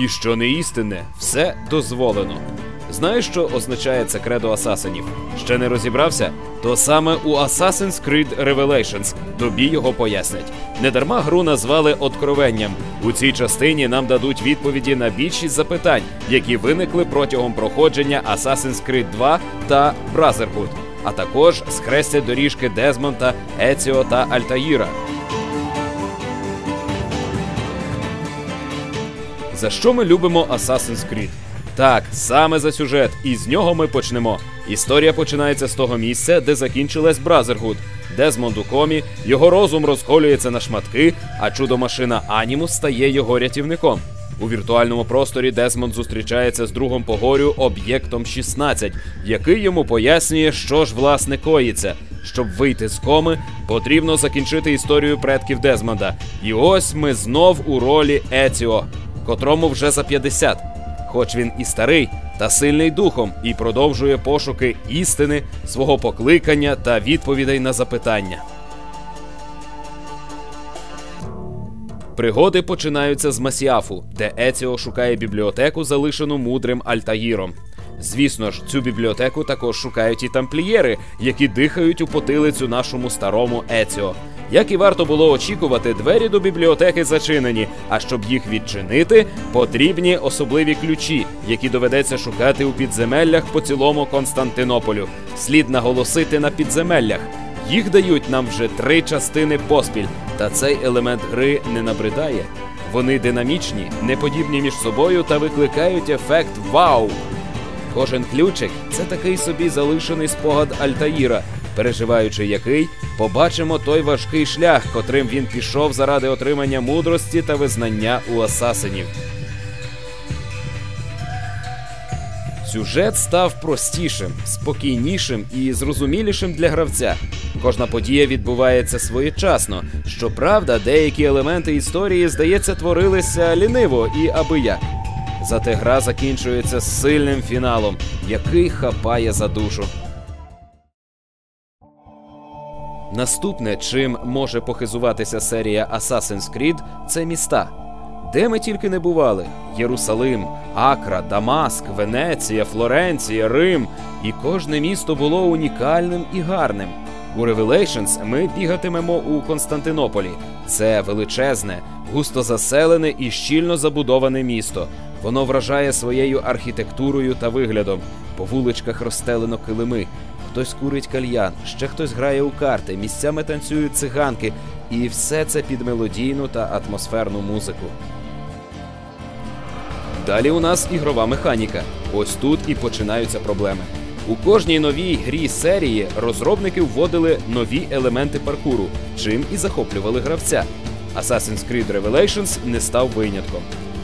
ніщо не істинне, все дозволено. Знаєш, що означає це кредо асасинів? Ще не розібрався? То саме у Assassin's Creed Revelations тобі його пояснять. Недарма гру назвали откровенням. У цій частині нам дадуть відповіді на більшість запитань, які виникли протягом проходження Assassin's Creed 2 та Brotherhood, а також схрестять доріжки Дезмонта, Еціо та Альтаїра. За що ми любимо Assassin's Creed? Так, саме за сюжет, і з нього ми почнемо. Історія починається з того місця, де закінчилась Бразергуд. Дезмонд у комі, його розум розколюється на шматки, а чудо-машина Анімус стає його рятівником. У віртуальному просторі Дезмонд зустрічається з другом по горю об'єктом 16, який йому пояснює, що ж власне коїться. Щоб вийти з коми, потрібно закінчити історію предків Дезмонда. І ось ми знов у ролі Еціо, котрому вже за 50. Хоч він і старий, та сильний духом, і продовжує пошуки істини, свого покликання та відповідей на запитання. Пригоди починаються з Масіафу, де Еціо шукає бібліотеку, залишену мудрим Альтаїром. Звісно ж, цю бібліотеку також шукають і тамплієри, які дихають у потилицю нашому старому Еціо. Як і варто було очікувати, двері до бібліотеки зачинені. А щоб їх відчинити, потрібні особливі ключі, які доведеться шукати у підземеллях по цілому Константинополю. Слід наголосити на підземеллях. Їх дають нам вже три частини поспіль, та цей елемент гри не набридає. Вони динамічні, неподібні між собою та викликають ефект вау. Кожен ключик це такий собі залишений спогад Альтаїра, переживаючи який, побачимо той важкий шлях, котрим він пішов заради отримання мудрості та визнання у асасинів. Сюжет став простішим, спокійнішим і зрозумілішим для гравця. Кожна подія відбувається своєчасно. Щоправда, деякі елементи історії, здається, творилися ліниво і абияк. Зате гра закінчується сильним фіналом, який хапає за душу. Наступне, чим може похизуватися серія Assassin's Creed, це міста. Де ми тільки не бували: Єрусалим, Акра, Дамаск, Венеція, Флоренція, Рим. І кожне місто було унікальним і гарним. У Revelations ми бігатимемо у Константинополі. Це величезне, густо заселене і щільно забудоване місто. Воно вражає своєю архітектурою та виглядом. По вуличках розстелено килими. Хтось курить кальян, ще хтось грає у карти, місцями танцюють циганки, і все це під мелодійну та атмосферну музику. Далі у нас ігрова механіка. Ось тут і починаються проблеми. У кожній новій грі серії розробники вводили нові елементи паркуру, чим і захоплювали гравця. Assassin's Creed Revelations не став винятком.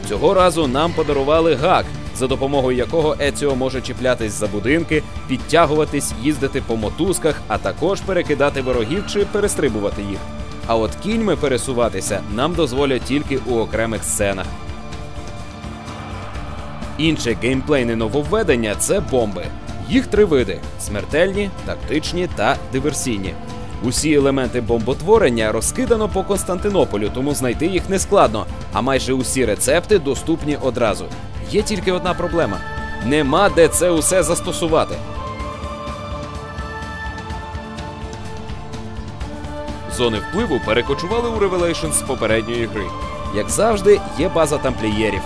Цього разу нам подарували гак, за допомогою якого Еціо може чіплятись за будинки, підтягуватись, їздити по мотузках, а також перекидати ворогів чи перестрибувати їх. А от кіньми пересуватися нам дозволять тільки у окремих сценах. Інше геймплейне нововведення це бомби. Їх три види: смертельні, тактичні та диверсійні. Усі елементи бомботворення розкидано по Константинополю, тому знайти їх не складно, а майже усі рецепти доступні одразу. Є тільки одна проблема: нема де це усе застосувати. Зони впливу перекочували у Revelations з попередньої гри. Як завжди, є база тамплієрів.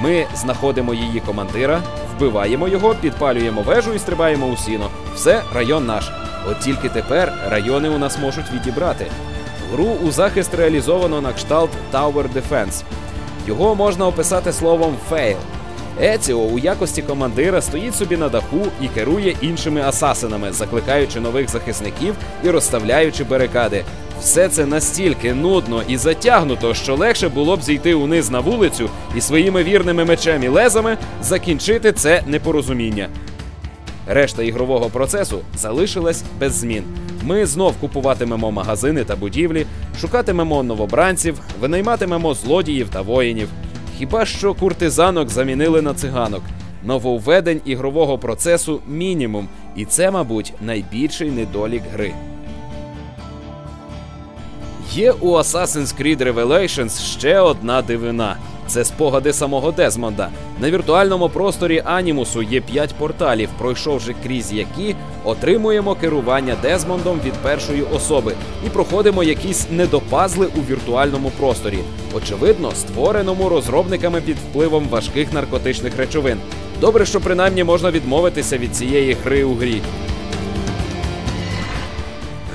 Ми знаходимо її командира, вбиваємо його, підпалюємо вежу і стрибаємо у сіно. Все, район наш. От тільки тепер райони у нас можуть відібрати. Гру у захист реалізовано на кшталт Tower Defense. Його можна описати словом «fail». Еціо у якості командира стоїть собі на даху і керує іншими асасинами, закликаючи нових захисників і розставляючи барикади. Все це настільки нудно і затягнуто, що легше було б зійти униз на вулицю і своїми вірними мечем і лезами закінчити це непорозуміння. Решта ігрового процесу залишилась без змін. Ми знов купуватимемо магазини та будівлі, шукатимемо новобранців, винайматимемо злодіїв та воїнів. Хіба що куртизанок замінили на циганок. Нововведень ігрового процесу мінімум, і це, мабуть, найбільший недолік гри. Є у Assassin's Creed Revelations ще одна дивина. Це спогади самого Дезмонда. На віртуальному просторі анімусу є п'ять порталів, пройшовши крізь які отримуємо керування Дезмондом від першої особи і проходимо якісь недопазли у віртуальному просторі, очевидно, створеному розробниками під впливом важких наркотичних речовин. Добре, що принаймні можна відмовитися від цієї гри у грі.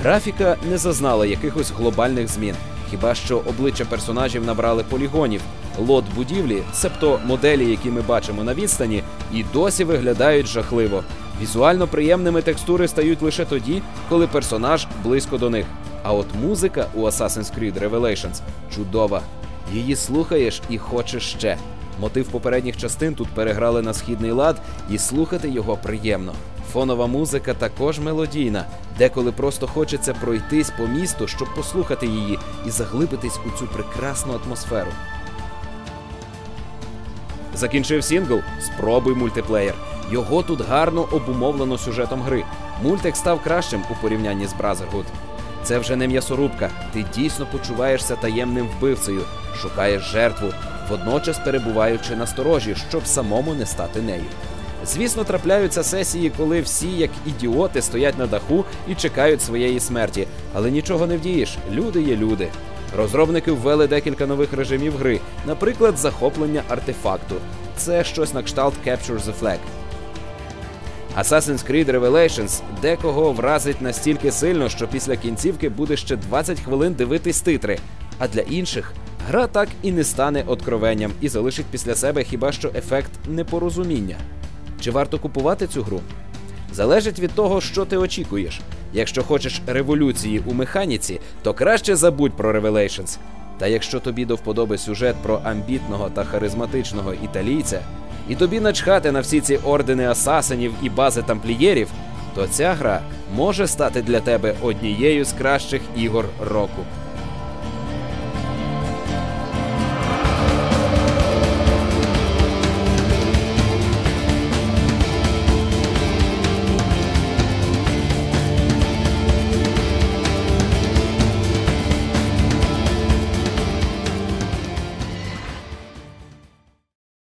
Графіка не зазнала якихось глобальних змін, хіба що обличчя персонажів набрали полігонів. Лот будівлі, себто моделі, які ми бачимо на відстані, і досі виглядають жахливо. Візуально приємними текстури стають лише тоді, коли персонаж близько до них. А от музика у Assassin's Creed Revelations чудова. Її слухаєш і хочеш ще. Мотив попередніх частин тут переграли на східний лад, і слухати його приємно. Фонова музика також мелодійна, деколи просто хочеться пройтись по місту, щоб послухати її і заглибитись у цю прекрасну атмосферу. Закінчив сінгл Спробуй мультиплеєр. Його тут гарно обумовлено сюжетом гри. Мультик став кращим у порівнянні з Brotherhood. Це вже не м'ясорубка. Ти дійсно почуваєшся таємним вбивцею, шукаєш жертву, водночас перебуваючи на сторожі, щоб самому не стати нею. Звісно, трапляються сесії, коли всі, як ідіоти, стоять на даху і чекають своєї смерті, але нічого не вдієш. Люди є люди. Розробники ввели декілька нових режимів гри, наприклад, захоплення артефакту. Це щось на кшталт Capture the Flag. Assassin's Creed Revelations декого вразить настільки сильно, що після кінцівки буде ще 20 хвилин дивитись титри. А для інших гра так і не стане откровенням і залишить після себе хіба що ефект непорозуміння. Чи варто купувати цю гру? Залежить від того, що ти очікуєш. Якщо хочеш революції у механіці, то краще забудь про Revelations. Та якщо тобі до вподоби сюжет про амбітного та харизматичного італійця, і тобі начхати на всі ці ордени асасинів і бази тамплієрів, то ця гра може стати для тебе однією з кращих ігор року.